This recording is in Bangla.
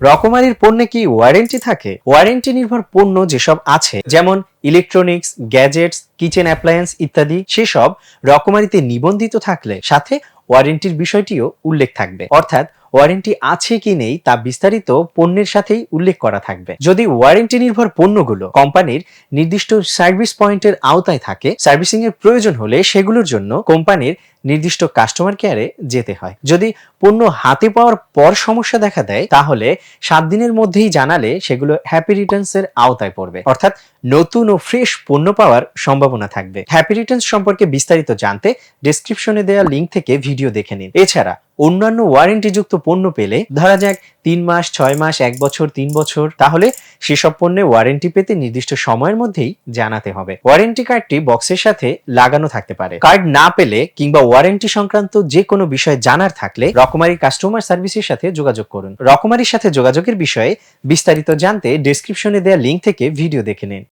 রকমারির পণ্যে কি ওয়ারেন্টি থাকে? ওয়ারেন্টি নির্ভর পণ্য যেসব আছে, যেমন ইলেকট্রনিক্স গ্যাজেটস কিচেন অ্যাপ্লায়েন্স ইত্যাদি, সেসব রকমারিতে নিবন্ধিত থাকলে সাথে ওয়ারেন্টির বিষয়টিও উল্লেখ থাকবে। অর্থাৎ ওয়ারেন্টি আছে কি নেই তা বিস্তারিত পণ্যের সাথেই উল্লেখ করা থাকবে। যদি ওয়ারেন্টি নির্ভর পণ্যগুলো কোম্পানির নির্দিষ্ট সার্ভিস পয়েন্টের আওতায় থাকে সার্ভিসিং এর প্রয়োজন হলে সেগুলোর জন্য কোম্পানির নির্দিষ্ট কাস্টমার কেয়ারে যেতে হয়। যদি পণ্য হাতে পাওয়ার পর সমস্যা দেখা দেয়, তাহলে সাত দিনের মধ্যেই জানালে সেগুলো হ্যাপি রিটার্নস এর আওতায় পড়বে। অর্থাৎ নতুন ও ফ্রেশ পণ্য পাওয়ার সম্ভাবনা থাকবে। হ্যাপি রিটার্নস সম্পর্কে বিস্তারিত জানতে ডেসক্রিপশনে দেওয়া লিঙ্ক থেকে ভিডিও দেখে নিন। এছাড়া অন্যান্য ওয়ারেন্টিযুক্ত পণ্য পেলে ধরা যাক তিন মাস, ছয় মাস, এক বছর, তিন বছর, তাহলে সেসব পণ্যে ওয়ারেন্টি পেতে নির্দিষ্ট সময়ের মধ্যেই জানাতে হবে। ওয়ারেন্টি কার্ডটি বক্সের সাথে লাগানো থাকতে পারে। কার্ড না পেলে কিংবা ওয়ারেন্টি সংক্রান্ত যে কোনো বিষয় জানার থাকলে রকমারি কাস্টমার সার্ভিসের সাথে যোগাযোগ করুন। রকমারির সাথে যোগাযোগের বিষয়ে বিস্তারিত জানতে ডেসক্রিপশনে দেওয়া লিঙ্ক থেকে ভিডিও দেখে নিন।